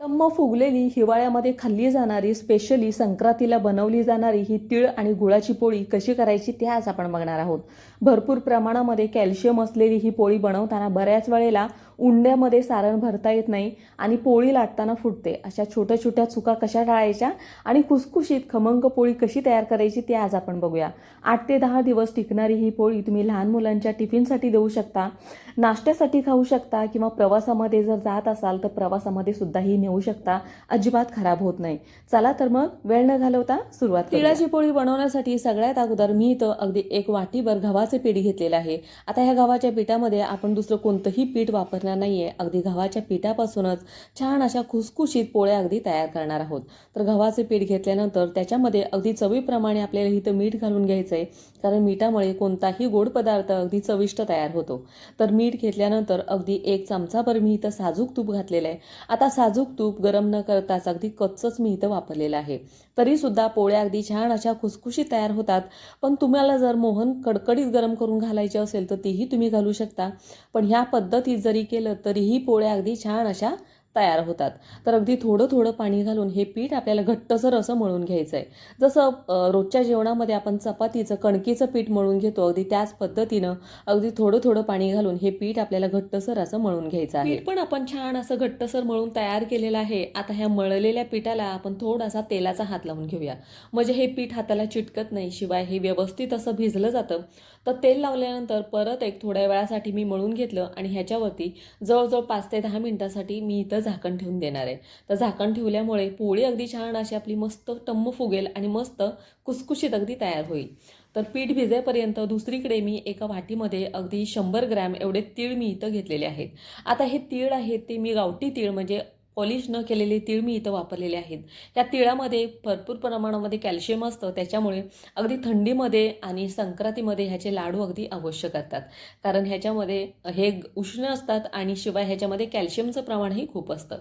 तम्म फुगलेली हिवाळ्यामध्ये खाल्ली जाणारी स्पेशली संक्रांतीला बनवली जाणारी ही तीळ आणि गुळाची पोळी कशी करायची ते आज आपण बघणार आहोत. भरपूर प्रमाणामध्ये कॅल्शियम असलेली ही पोळी बनवताना बऱ्याच वेळेला उंड्यामध्ये सारण भरता येत नाही आणि पोळी लाटताना फुटते. अशा छोट्या छोट्या चुका कशा टाळायच्या आणि खुसखुशीत खमंग पोळी कशी तयार करायची ते आज आपण बघूया. आठ ते दहा दिवस टिकणारी ही पोळी तुम्ही लहान मुलांच्या टिफिनसाठी देऊ शकता नाश्त्यासाठी खाऊ शकता किंवा प्रवासामध्ये जर जात असाल तर प्रवासामध्ये सुद्धा ही नेऊ शकता. अजिबात खराब होत नाही. चला तर मग वेळ न घालवता सुरुवात तिळाची पोळी बनवण्यासाठी सगळ्यात अगोदर मी इथं अगदी एक वाटीभर गव्हाचे पीठ घेतलेलं आहे. आता ह्या गव्हाच्या पिठामध्ये आपण दुसरं कोणतंही पीठ नाही आहे अगदी गव्हाच्या पिठापासूनच छान अशा खुसखुशीत पोळ्या अगदी तयार करणार आहोत. तर गव्हाचे पीठ घेतल्यानंतर त्याच्यामध्ये अगदी चवीप्रमाणे आपल्याला इथं मीठ घालून घ्यायचं आहे कारण मिठामुळे कोणताही गोड पदार्थ अगदी चविष्ट तयार होतो. तर मीठ घेतल्यानंतर अगदी एक चमचाभर मी इथं साजूक तूप घातलेलं आहे. आता साजूक तूप गरम न करताच अगदी कच्चंच मी इथं वापरलेलं आहे. तरीसुद्धा पोळ्या अगदी छान अशा खुसखुशी तयार होतात. पण तुम्हाला जर मोहन कडकडीत गरम करून घालायचे असेल तर तीही तुम्ही घालू शकता. पण ह्या पद्धतीत जरी केलं तरीही पोळ्या अगदी छान अशा तयार होतात. तर अगदी थोडं थोडं पाणी घालून हे पीठ आपल्याला घट्टसर असं मळून घ्यायचं आहे जसं रोजच्या जेवणामध्ये आपण चपातीचं कणकीचं पीठ मळून घेतो अगदी त्याच पद्धतीनं अगदी थोडं थोडं पाणी घालून हे पीठ आपल्याला घट्टसर असं मळून घ्यायचं आहे. पण आपण छान असं घट्टसर मळून तयार केलेलं आहे. आता ह्या मळलेल्या पिठाला आपण थोडासा तेलाचा हात लावून घेऊया. म्हणजे हे पीठ हाताला चिटकत नाही शिवाय हे व्यवस्थित असं भिजलं जातं. तर तेल लावल्यानंतर परत एक थोड्या वेळासाठी मी मळून घेतलं आणि ह्याच्यावरती जवळजवळ पाच ते दहा मिनिटासाठी मी इथं झाकण ठेवून देणार आहे. तर झाकण ठेवल्यामुळे पोळी अगदी छान अशी आपली मस्त टम्म फुगेल आणि मस्त कुसकुशीत अगदी तयार होईल. तर पीठ भिजेपर्यंत दुसरीकडे मी एका वाटीमध्ये अगदी शंभर ग्रॅम एवढे तीळ मी इथं घेतलेले आहेत. आता हे तीळ आहेत ते मी गावठी तीळ म्हणजे पॉलिश न केलेले तीळ मी इथं वापरलेले आहेत. या तिळामध्ये भरपूर प्रमाणामध्ये कॅल्शियम असतं. त्याच्यामुळे अगदी थंडीमध्ये आणि संक्रांतीमध्ये ह्याचे लाडू अगदी आवश्यक असतात कारण ह्याच्यामध्ये हे उष्ण असतात आणि शिवाय ह्याच्यामध्ये कॅल्शियमचं प्रमाणही खूप असतं.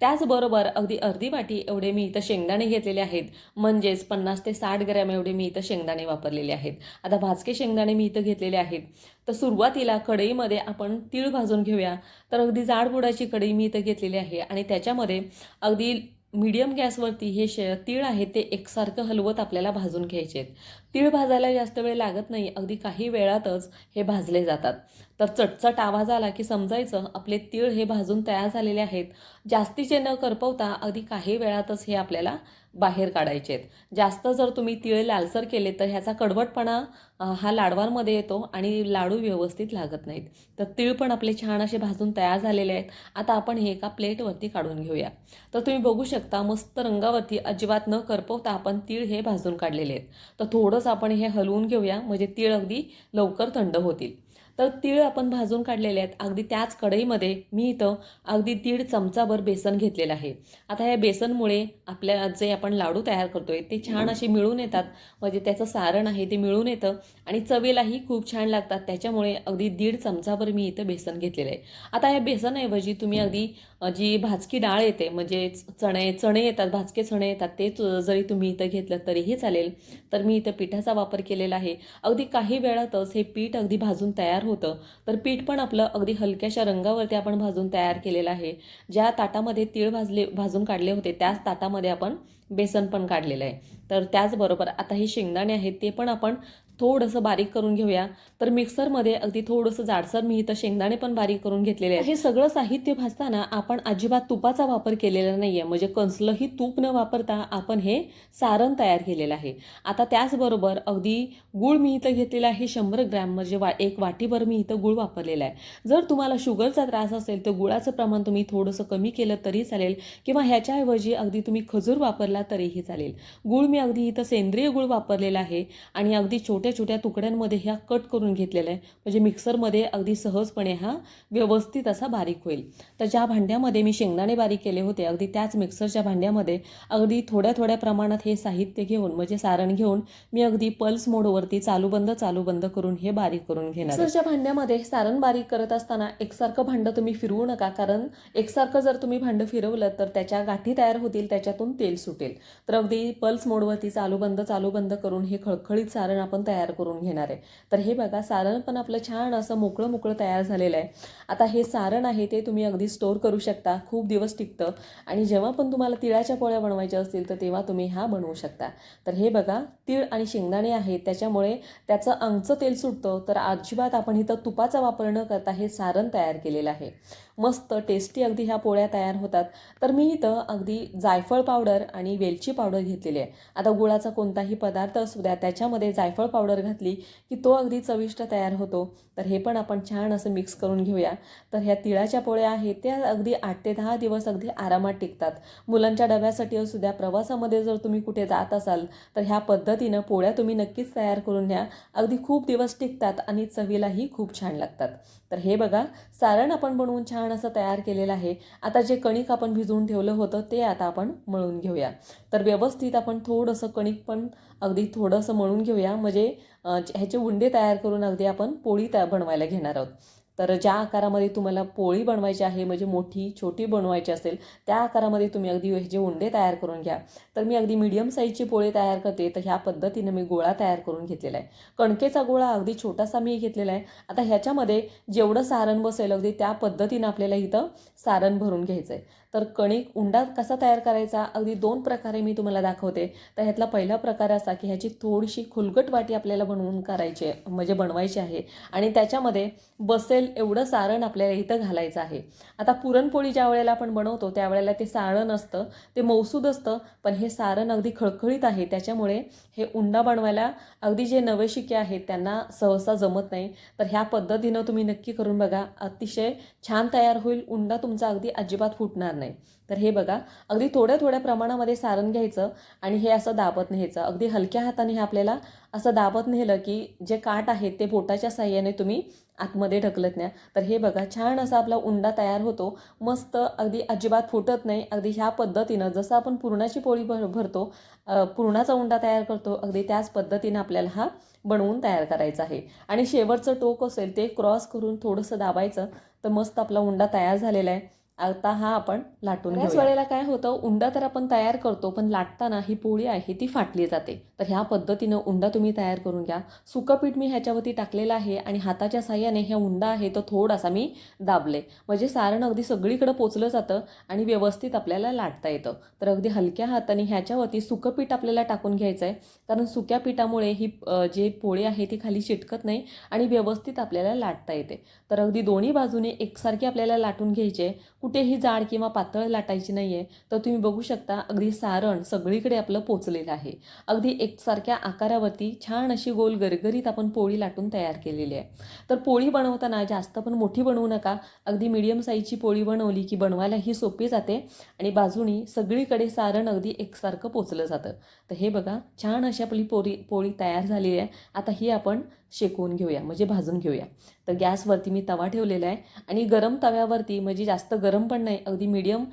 त्याचबरोबर अगदी अर्धी वाटी एवढे मी इथं शेंगदाणे घेतलेले आहेत. म्हणजेच पन्नास ते साठ ग्रॅम एवढे मी इथं शेंगदाणे वापरलेले आहेत. आता भाजके शेंगदाणे मी इथं घेतलेले आहेत. तर सुरुवातीला कढईमध्ये आपण तीळ भाजून घेऊया. तर अगदी जाडबुडाची कढई मी इथं घेतलेली आहे आणि त्या त्याच्यामध्ये अगदी मीडियम गॅसवरती हे शे तीळ आहे ते एकसारखं हलवत आपल्याला भाजून घ्यायचे आहेत. तीळ भाजायला जास्त वेळ लागत नाही अगदी काही वेळातच हे भाजले जातात. तर चटचट आवाज आला की समजायचं आपले तीळ हे भाजून तयार झालेले आहेत. जास्तीचे न करपवता अगदी काही वेळातच हे आपल्याला बाहेर काढायचे आहेत. जास्त जर तुम्ही तिळ लालसर केले तर ह्याचा कडवटपणा हा लाडवांमध्ये येतो आणि लाडू व्यवस्थित लागत नाहीत. तर तिळ पण आपले छान असे भाजून तयार झालेले आहेत. आता आपण हे एका प्लेटवरती काढून घेऊया. तर तुम्ही बघू शकता मस्त रंगावरती अजिबात न करपवता आपण तीळ हे भाजून काढलेले आहेत. तर थोडंच आपण हे हलवून घेऊया. म्हणजे तीळ अगदी लवकर थंड होतील. तर तीळ आपण भाजून काढलेले आहेत. अगदी त्याच कढईमध्ये मी इथं अगदी दीड चमचाभर बेसन घेतलेलं आहे. आता या बेसनमुळे आपल्या जे आपण लाडू तयार करतोय ते छान असे मिळून येतात. म्हणजे त्याचं सारण आहे ते मिळून येतं. आणि चवीलाही खूप छान लागतात. त्याच्यामुळे अगदी दीड चमचाभर मी इथं बेसन घेतलेलं आहे. आता या बेसनऐवजी तुम्ही अगदी जी भाजकी डाळ येते म्हणजे चणे चणे येतात भाजके चणे येतात ते जरी तुम्ही इथं घेतलं तरीही चालेल. तर मी इथं पिठाचा वापर केलेला आहे. अगदी काही वेळातच हे पीठ अगदी भाजून तयार होतं. तर पीठ पण आपलं अगदी हलक्याशा रंगावरती आपण भाजून तयार केलेलं आहे. ज्या ताटामध्ये तीळ भाजले भाजून काढले होते त्याच ताटामध्ये आपण बेसन पण काढलेलं आहे. तर त्याचबरोबर आता हे शेंगदाणे आहेत ते पण आपण थोडंसं बारीक करून घेऊया. तर मिक्सरमध्ये अगदी थोडंसं जाडसर मी इथं शेंगदाणे पण बारीक करून घेतलेले आहे हे सगळं साहित्य भाजताना आपण अजिबात तुपाचा वापर केलेला नाही आहे म्हणजे कसलंही तूप न वापरता आपण हे सारण तयार केलेलं आहे. आता त्याचबरोबर अगदी गुळ मी इथं घेतलेला आहे शंभर ग्रॅम. म्हणजे वा एक वाटीभर मी इथं गुळ वापरलेला आहे. जर तुम्हाला शुगरचा त्रास असेल तर गुळाचं प्रमाण तुम्ही थोडंसं कमी केलं तरी चालेल. किंवा ह्याच्याऐवजी अगदी तुम्ही खजूर वापरला तरीही चालेल. गुळ मी अगदी इथं सेंद्रिय गुळ वापरलेला आहे. आणि अगदी छोटे छोट्या छोट्या तुकड्यांमध्ये ह्या कट करून घेतलेला आहे म्हणजे मिक्सरमध्ये अगदी सहजपणे हा व्यवस्थित असा बारीक होईल. तर ज्या भांड्यामध्ये मी शेंगदाणे बारीक केले होते अगदी त्याच मिक्सरच्या भांड्यामध्ये अगदी थोड्या थोड्या प्रमाणात हे साहित्य घेऊन म्हणजे सारण घेऊन मी अगदी पल्स मोडवरती चालू बंद चालू बंद करून हे बारीक करून घेणार मिक्सरच्या भांड्यामध्ये सारण बारीक करत असताना एकसारखं भांडं तुम्ही फिरवू नका कारण एकसारखं जर तुम्ही भांडं फिरवलं तर त्याच्या गाठी तयार होतील त्याच्यातून तेल सुटेल. तर अगदी पल्स मोडवरती चालू बंद चालू बंद करून हे खळखळीत सारण आपण तयार तयार करून घेणार आहे. तर हे बघा सारण पण आपलं छान असं मोकळं मोकळं तयार झालेलं आहे. आता हे सारण आहे ते तुम्ही अगदी स्टोअर करू शकता. खूप दिवस टिकतं. आणि जेव्हा पण तुम्हाला तिळाच्या पोळ्या बनवायच्या असतील तर तेव्हा तुम्ही हा बनवू शकता. तर हे बघा तीळ आणि शेंगदाणे आहेत. त्याच्यामुळे त्याचं अंगचं तेल सुटतं. तर अजिबात आपण इथं तुपाचा वापर न करता हे सारण तयार केलेलं आहे. मस्त टेस्टी अगदी ह्या पोळ्या तयार होतात. तर मी इथं अगदी जायफळ पावडर आणि वेलची पावडर घेतलेली आहे. आता गुळाचा कोणताही पदार्थ असू द्या त्याच्यामध्ये जायफळ पावडर घातली की तो अगदी चविष्ट तयार होतो. तर हे पण आपण छान असं मिक्स करून घेऊया. तर ह्या तिळाच्या पोळ्या आहेत त्या अगदी आठ ते दहा दिवस अगदी आरामात टिकतात. मुलांच्या डब्यासाठी असू द्या प्रवासामध्ये जर तुम्ही कुठे जात असाल तर ह्या पद्धतीनं पोळ्या तुम्ही नक्कीच तयार करून घ्या. अगदी खूप दिवस टिकतात आणि चवीलाही खूप छान लागतात. तर हे बघा सारण आपण बनवून छान असं तयार केलेलं आहे. आता जे कणिक आपण भिजवून ठेवलं होतं ते आता आपण मळून घेऊया. तर व्यवस्थित आपण थोडंसं कणिक पण अगदी थोडंसं मळून घेऊया. म्हणजे ह्याचे उंडे तयार करून अगदी आपण पोळी त्या बनवायला घेणार आहोत. तर ज्या आकारामध्ये तुम्हाला पोळी बनवायची आहे म्हणजे मोठी छोटी बनवायची असेल त्या आकारामध्ये तुम्ही अगदी ह्याचे उंडे तयार करून घ्या. तर मी अगदी मीडियम साईजची पोळी तयार करते. तर ह्या पद्धतीनं मी गोळा तयार करून घेतलेला आहे. कणकेचा गोळा अगदी छोटासा मी घेतलेला आहे. आता ह्याच्यामध्ये जेवढं सारण बसेल अगदी त्या पद्धतीनं आपल्याला इथं सारण भरून घ्यायचं आहे तर कणिक उंडा कसा तयार करायचा? अगदी दोन प्रकारे मी तुम्हाला दाखवते. तर ह्यातला पहिला प्रकार असा की ह्याची थोडीशी खुलगट वाटी आपल्याला बनवून करायची आहे म्हणजे बनवायची आहे. आणि त्याच्यामध्ये बसेल एवढं सारण आपल्याला इथं घालायचं आहे. आता पुरणपोळी ज्या वेळेला आपण बनवतो त्यावेळेला ते सारण असतं ते मौसूद असतं पण हे सारण अगदी खळखळीत आहे. त्याच्यामुळे हे उंडा बनवायला अगदी जे नवेशिके आहेत त्यांना सहसा जमत नाही. तर ह्या पद्धतीनं तुम्ही नक्की करून बघा. अतिशय छान तयार होईल. उंडा तुमचा अगदी अजिबात फुटणार नाही. तर हे बघा अगदी थोड्या थोड्या प्रमाणामध्ये सारण घ्यायचं आणि हे असं दाबत न्यायचं. अगदी हलक्या हाताने हे आपल्याला असं दाबत नेलं की जे काठ आहेत ते बोटाच्या साह्याने तुम्ही आतमध्ये ढकलत न्या. तर हे बघा छान असा आपला उंडा तयार होतो. मस्त अगदी अजिबात फुटत नाही. अगदी ह्या पद्धतीनं जसं आपण पुरणाची पोळी भर भरतो पुरणाचा उंडा तयार करतो अगदी त्याच पद्धतीनं आपल्याला हा बनवून तयार करायचा आहे. आणि शेवटचं टोक असेल ते क्रॉस करून थोडंसं दाबायचं तर मस्त आपला उंडा तयार झालेला आहे. आता हा आपण लाटून बऱ्याच वेळेला काय होतं उंडा तर आपण तयार करतो पण लाटताना ही पोळी आहे ती फाटली जाते. तर ह्या पद्धतीनं उंडा तुम्ही तयार करून घ्या. सुकं पीठ मी ह्याच्यावरती टाकलेलं आहे आणि हाताच्या साह्याने ह्या उंडा आहे तो थोडासा मी दाबले. म्हणजे सारण अगदी सगळीकडे पोचलं जातं आणि व्यवस्थित आपल्याला लाटता येतं. तर अगदी हलक्या हाताने ह्याच्यावरती सुकं पीठ आपल्याला टाकून घ्यायचं आहे कारण सुक्या पिठामुळे ही जी पोळी आहे ती खाली चिटकत नाही आणि व्यवस्थित आपल्याला लाटता येते. तर अगदी दोन्ही बाजूने एकसारखी आपल्याला लाटून घ्यायची. आहे कुठेही जाड किंवा पातळ लाटायची नाही आहे तर तुम्ही बघू शकता अगदी सारण सगळीकडे आपलं पोचलेलं आहे. अगदी एकसारख्या आकारावरती छान अशी गोल गरगरीत आपण पोळी लाटून तयार केलेली आहे. तर पोळी बनवताना जास्त पण मोठी बनवू नका. अगदी मिडियम साईजची पोळी बनवली की बनवायला ही सोपी जाते आणि बाजूनी सगळीकडे सारण अगदी एकसारखं पोचलं जातं. तर हे बघा छान अशी आपली पोळी पोळी तयार झालेली आहे. आता ही आपण शेकवून घेऊया म्हणजे भाजून घेऊया. तर गॅसवरती मी तवा ठेवलेला आहे आणि गरम तव्यावरती म्हणजे जास्त गरम पण नाही अगदी मीडियम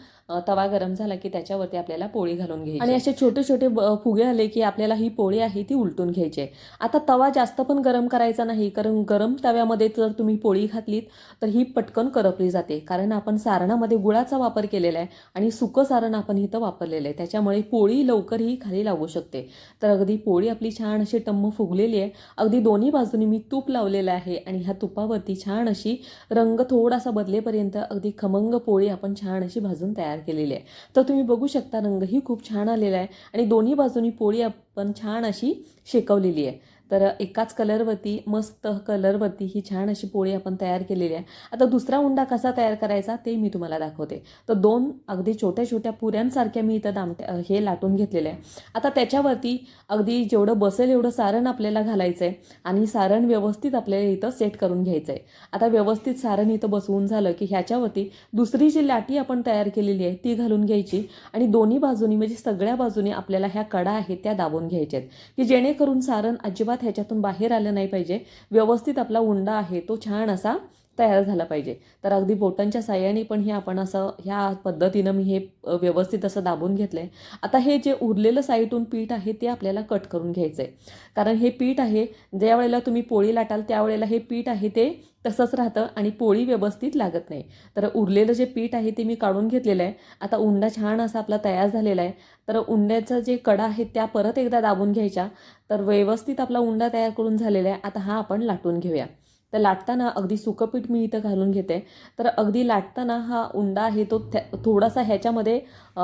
तवा गरम झाला की त्याच्यावरती आपल्याला पोळी घालून घ्यायची. आणि असे छोटे छोटे फुगे आले की आपल्याला ही पोळी आहे ती उलटून घ्यायची आहे. आता तवा जास्त पण गरम करायचा नाही कारण गरम तव्यामध्ये जर तुम्ही पोळी घातलीत तर ही पटकन करपली जाते. कारण आपण सारणामध्ये गुळाचा वापर केलेला आहे आणि सुकं सारण आपण इथं वापरलेलं आहे. त्याच्यामुळे पोळी लवकर ही खाली लागू शकते. तर अगदी पोळी आपली छान अशी टम्म फुगलेली आहे. अगदी दोन्ही बाजूने मी तूप लावलेलं आहे आणि ह्या तुपावरती छान अशी रंग थोडासा बदलेपर्यंत अगदी खमंग पोळी आपण छान अशी भाजून तयार केलेली आहे. तर तुम्ही बघू शकता रंगही खूप छान आलेला आहे आणि दोन्ही बाजूनी पोळी आपण छान अशी शेकवलेली आहे. तर एकाच कलरवरती मस्त कलरवरती ही छान अशी पोळी आपण तयार केलेली आहे. आता दुसरा उंडा कसा तयार करायचा ते मी तुम्हाला दाखवते. तर दोन अगदी छोट्या छोट्या पुऱ्यांसारख्या मी इथं दामट्या हे लाटून घेतलेलं आहे. आता त्याच्यावरती अगदी जेवढं बसेल एवढं सारण आपल्याला घालायचं आहे आणि सारण व्यवस्थित आपल्याला इथं सेट करून घ्यायचं आहे आता व्यवस्थित सारण इथं बसवून झालं की ह्याच्यावरती दुसरी जी लाटी आपण तयार केलेली आहे ती घालून घ्यायची आणि दोन्ही बाजूनी म्हणजे सगळ्या बाजूनी आपल्याला ह्या कडा आहेत त्या दाबून घ्यायच्या आहेत की जेणेकरून सारण अजिबात ह्याच्यातून बाहेर आलं नाही पाहिजे. व्यवस्थित आपला उंडा आहे तो छान असा तयार झाला पाहिजे. तर अगदी बोटांच्या साह्याने पण हे आपण असं ह्या पद्धतीनं मी हे व्यवस्थित असं दाबून घेतलं आहे आता हे जे उरलेलं साईटून पीठ आहे ते आपल्याला कट करून घ्यायचं आहे कारण हे पीठ आहे ज्या वेळेला तुम्ही पोळी लाटाल त्यावेळेला हे पीठ आहे ते तसंच राहतं आणि पोळी व्यवस्थित लागत नाही. तर उरलेलं जे पीठ आहे ते मी काढून घेतलेलं आहे. आता उंडा छान असा आपला तयार झालेला आहे. तर उंड्याचं जे कडा आहे त्या परत एकदा दाबून घ्यायच्या. तर व्यवस्थित आपला उंडा तयार करून झालेला आहे. आता हा आपण लाटून घेऊया. तर लाटताना अगदी सुकं पीठ मी इथं घालून घेते. तर अगदी लाटताना हा उंडा आहे तो थोडासा ह्याच्यामध्ये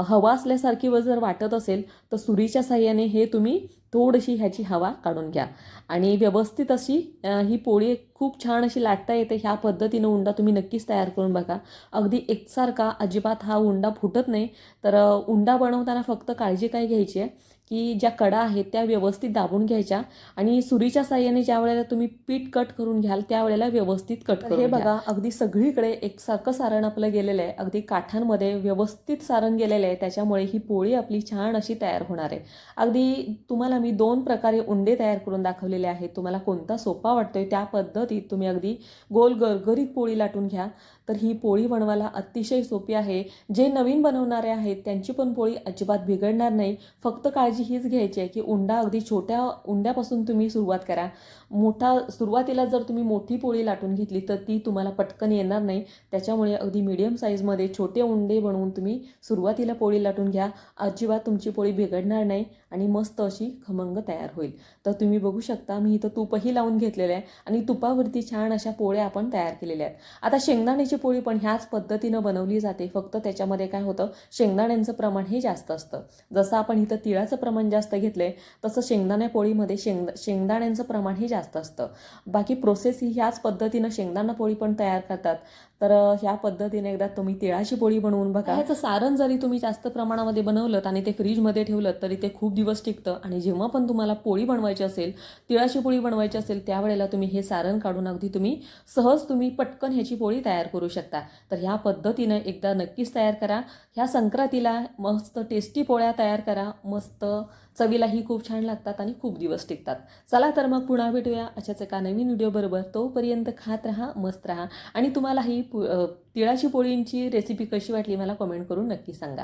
हवा असल्यासारखी व जर वाटत असेल तर सुरीच्या साह्याने हे तुम्ही थोडीशी ह्याची हवा काढून घ्या. आणि व्यवस्थित अशी ही पोळी खूप छान अशी लाटता येते. ह्या पद्धतीनं उंडा तुम्ही नक्कीच तयार करून बघा. अगदी एकसारखा अजिबात हा उंडा फुटत नाही. तर उंडा बनवताना फक्त काळजी काय घ्यायची आहे? की ज्या कडा आहेत त्या व्यवस्थित दाबून घ्यायच्या. आणि सुरीच्या साह्याने ज्या वेळेला तुम्ही पीठ कट करून घ्याल त्यावेळेला व्यवस्थित कट हे बघा अगदी सगळीकडे एकसारखं सारण आपलं गेलेलं आहे. अगदी काठांमध्ये व्यवस्थित सारण गेलेलं आहे. त्याच्यामुळे ही पोळी आपली छान अशी तयार होणार आहे. अगदी तुम्हाला मी दोन प्रकारे उंडे तयार करून दाखवलेले आहेत. तुम्हाला कोणता सोपा वाटतोय त्या पद्धतीत तुम्ही अगदी गोल गरगरीत पोळी लाटून घ्या. तर ही पोळी बनवायला अतिशय सोपी आहे. जे नवीन बनवणारे आहेत त्यांची पण पोळी अजिबात बिघडणार नाही. फक्त काळजी हीच घ्यायची आहे की उंडा अगदी छोट्या उंड्यापासून तुम्ही सुरुवात करा. मोठा सुरुवातीला जर तुम्ही मोठी पोळी लाटून घेतली तर ती तुम्हाला पटकन येणार नाही. त्याच्यामुळे अगदी मीडियम साईजमध्ये छोटे उंडे बनवून तुम्ही सुरुवातीला पोळी लाटून घ्या. अजिबात तुमची पोळी बिघडणार नाही आणि मस्त अशी खमंग तयार होईल. तर तुम्ही बघू शकता मी इथं तूपही लावून घेतलेलं आहे आणि तुपावरती छान अशा पोळ्या आपण तयार केलेल्या आहेत. आता शेंगदाण्याची पोळी पण ह्याच पद्धतीनं बनवली जाते. फक्त त्याच्यामध्ये काय होतं शेंगदाण्यांचं प्रमाण हे जास्त असतं. जसं आपण इथं तिळाचं प्रमाण जास्त घेतलंय तसं शेंगदाण्या पोळीमध्ये शेंग शेंगदाण्यांचं प्रमाण हे जास्त असतं. बाकी प्रोसेस ही ह्याच पद्धतीनं शेंगदाणा पोळी पण तयार करतात. तर ह्या पद्धतीने एकदा तुम्ही तिळाची पोळी बनवून बघा. ह्याचं सारण जरी तुम्ही जास्त प्रमाणामध्ये बनवलं आणि ते फ्रीजमध्ये ठेवलं तरी ते खूप दिवस टिकतं. आणि जेव्हा पण तुम्हाला पोळी बनवायची असेल तिळाची पोळी बनवायची असेल त्यावेळेला तुम्ही हे सारण काढून अगदी तुम्ही सहज तुम्ही पटकन ह्याची पोळी तयार करू शकता. तर ह्या पद्धतीनं एकदा नक्कीच तयार करा. ह्या संक्रांतीला मस्त टेस्टी पोळ्या तयार करा. मस्त चवीलाही खूप छान लागतात आणि खूप दिवस टिकतात. चला तर मग पुन्हा भेटूया अशाच एका नवीन व्हिडिओबरोबर तोपर्यंत खात राहा मस्त राहा. आणि तुम्हाला ही पु- तिळाची पोळींची रेसिपी कशी वाटली मला कमेंट करून नक्की सांगा.